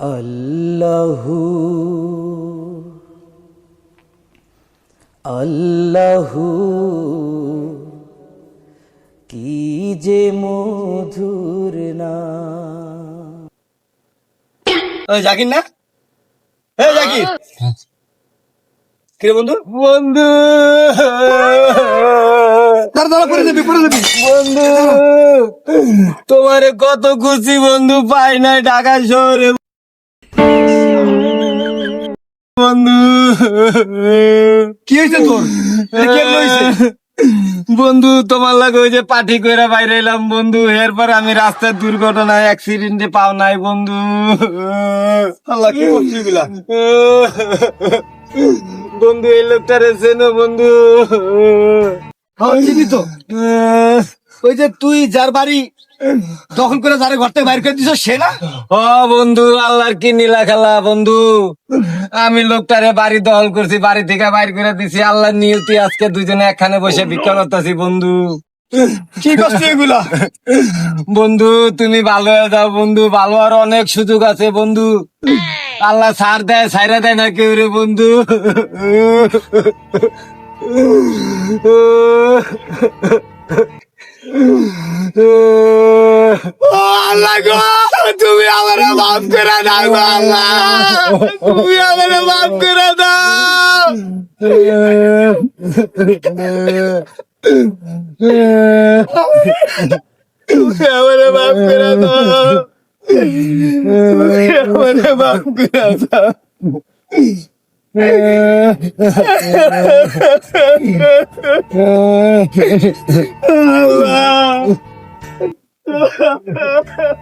আল্লাহু আল্লাহু কি যে মধুর না ওই জাকির না? এই জাকির। কিরে বন্ধু? বন্ধু। দাঁড়া যাবি যাবি। বন্ধু তোমারে কত খুশি বন্ধু পাই নাই ঢাকা শহরে। বন্ধু। কি হয়েছে তোর? বন্ধু তোমার লাগে ওই যে পাঠি কইরা বাইরে এলাম বন্ধু। এরপর আমি রাস্তার দুর্ঘটনায় অ্যাক্সিডেন্টে পাও নাই বন্ধু। আল্লাহ কি বন্ধু এই লোকটারে চেনো বন্ধু। হ্যাঁ, তো। ওই যে তুই যার বাড়ি দখল করে যারে ঘর থেকে বাইর করে দিছ সে না? ও বন্ধু আল্লাহর কি নীলা খেলা বন্ধু? আমি লোকটারে বাড়ি দখল করছি বাড়ি থেকে বাইর করে দিছি। আল্লাহ নিয়তি আজকে দুজনে একখানে বসে ভিক্ষা করতেছি বন্ধু। কি করছিস এগুলা? বন্ধু তুমি ভালো হয়ে যাও বন্ধু। ভালো আর অনেক সুযোগ আছে বন্ধু। আল্লাহ সার দেয় ছাইরা দেয় না কেউ রে বন্ধু। আল্লাহ গো তুমি আমার মাফ করে দাও গো আল্লাহ তুমি আমার মাফ করে দাও তুমি আমার মাফ করে দাও তুমি আমার মাফ করে দাও আল্লাহ 呵呵呵呵